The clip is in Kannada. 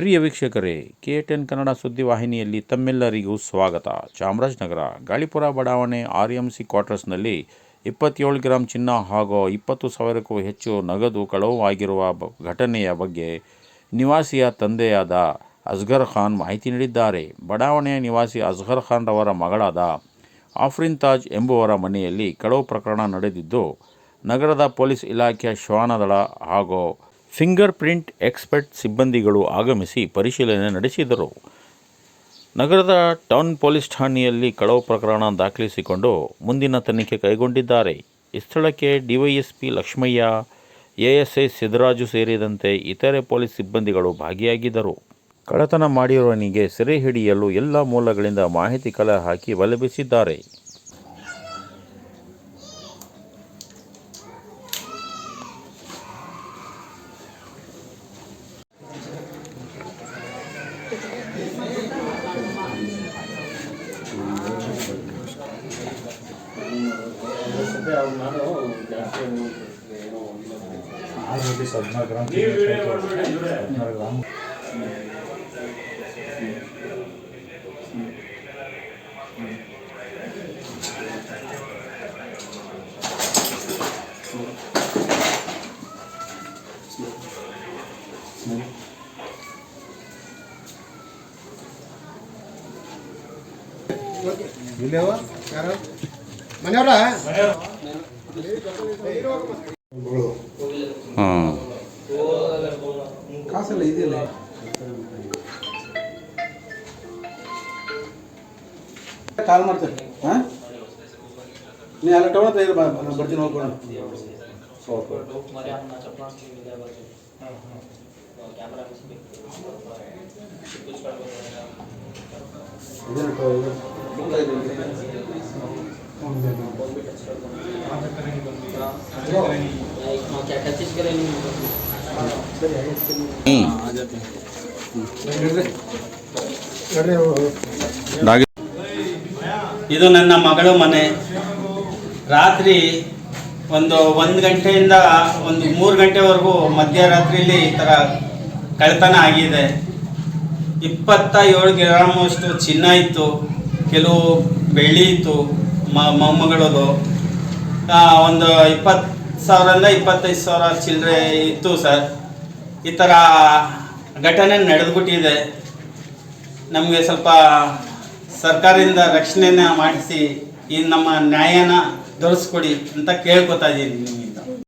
ಪ್ರಿಯ ವೀಕ್ಷಕರೇ, ಕೆ ಟೆನ್ ಕನ್ನಡ ಸುದ್ದಿವಾಹಿನಿಯಲ್ಲಿ ತಮ್ಮೆಲ್ಲರಿಗೂ ಸ್ವಾಗತ. ಚಾಮರಾಜನಗರ, ಗಾಳಿಪುರ ಬಡಾವಣೆ ಆರ್ ಎಂ ಸಿ ಕ್ವಾರ್ಟರ್ಸ್ನಲ್ಲಿ ಇಪ್ಪತ್ತೇಳು ಗ್ರಾಂ ಚಿನ್ನ ಹಾಗೂ ಇಪ್ಪತ್ತು ಸಾವಿರಕ್ಕೂ ಹೆಚ್ಚು ನಗದು ಕಳವು ಆಗಿರುವ ಘಟನೆಯ ಬಗ್ಗೆ ನಿವಾಸಿಯ ತಂದೆಯಾದ ಅಸ್ಗರ್ ಖಾನ್ ಮಾಹಿತಿ ನೀಡಿದ್ದಾರೆ. ಬಡಾವಣೆಯ ನಿವಾಸಿ ಅಸ್ಗರ್ ಖಾನ್ ರವರ ಮಗಳಾದ ಆಫ್ರಿನ್ ತಾಜ್ ಎಂಬುವರ ಮನೆಯಲ್ಲಿ ಕಳವು ಪ್ರಕರಣ ನಡೆದಿದ್ದು, ನಗರದ ಪೊಲೀಸ್ ಇಲಾಖೆಯ ಶ್ವಾನದಳ ಹಾಗೂ ಫಿಂಗರ್ ಪ್ರಿಂಟ್ ಎಕ್ಸ್ಪರ್ಟ್ ಸಿಬ್ಬಂದಿಗಳು ಆಗಮಿಸಿ ಪರಿಶೀಲನೆ ನಡೆಸಿದರು. ನಗರದ ಟೌನ್ ಪೊಲೀಸ್ ಠಾಣೆಯಲ್ಲಿ ಕಳವು ಪ್ರಕರಣ ದಾಖಲಿಸಿಕೊಂಡು ಮುಂದಿನ ತನಿಖೆ ಕೈಗೊಂಡಿದ್ದಾರೆ. ಸ್ಥಳಕ್ಕೆ ಡಿವೈಎಸ್ಪಿ ಲಕ್ಷ್ಮಯ್ಯ, ಎಎಸ್ಐ ಸಿದ್ದರಾಜು ಸೇರಿದಂತೆ ಇತರೆ ಪೊಲೀಸ್ ಸಿಬ್ಬಂದಿಗಳು ಭಾಗಿಯಾಗಿದ್ದರು. ಕಳತನ ಮಾಡಿರುವವನಿಗೆ ಸೆರೆ ಹಿಡಿಯಲು ಎಲ್ಲ ಮೂಲಗಳಿಂದ ಮಾಹಿತಿ ಕಲೆ ಹಾಕಿ ಬಲೆ ಬೀಸಿದ್ದಾರೆ ಹದಿನಾರು ಗ್ರಾಮ್ ಹದಿನಾರು ಗ್ರಾಮ್ ಇಲ್ಲವ ಯಾರು ಹಾಂ ಕಾಸೆಲ್ಲ ಇದೆಯಲ್ಲ ಕಾಲ್ ಮಾಡ್ತೇನೆ ಹಾಂ ನೀ ಎಲ್ಲ ತಗೊಳ್ತಾ ಇರು ಬಾ- ನಾನು ಬರ್ತೀನಿ ಹೋಗ್ಕೊಣ ಇದೇನು ಇದು ನನ್ನ ಮಗಳು ಮನೆ. ರಾತ್ರಿ ಒಂದು ಒಂದು ಗಂಟೆಯಿಂದ ಒಂದು ಮೂರು ಗಂಟೆವರೆಗೂ ಮಧ್ಯರಾತ್ರಿಯಲ್ಲಿ ಈ ಥರ ಕಳ್ತನ ಆಗಿದೆ. ಇಪ್ಪತ್ತ ಏಳು ಗ್ರಾಮಷ್ಟು ಚಿನ್ನ ಇತ್ತು ಕೆಲವು ಬೆಳ್ಳಿ ಇತ್ತು ಮೊಮ್ಮಗಳದು ಒಂದು ಇಪ್ಪತ್ತು ಸಾವಿರದಿಂದ ಇಪ್ಪತ್ತೈದು ಸಾವಿರ ಚಿಲ್ಲರೆ ಇತ್ತು ಸರ್. ಈ ಥರ ಘಟನೆ ನಡೆದ್ಬಿಟ್ಟಿದೆ. ನಮಗೆ ಸ್ವಲ್ಪ ಸರ್ಕಾರದಿಂದ ರಕ್ಷಣೆನ ಮಾಡಿಸಿ ಈ ನಮ್ಮ ನ್ಯಾಯನ ದೊರಕಿಸ್ಕೊಡಿ ಅಂತ ಕೇಳ್ಕೊತಾ ಇದ್ದೀನಿ ನಿಮಗೆ.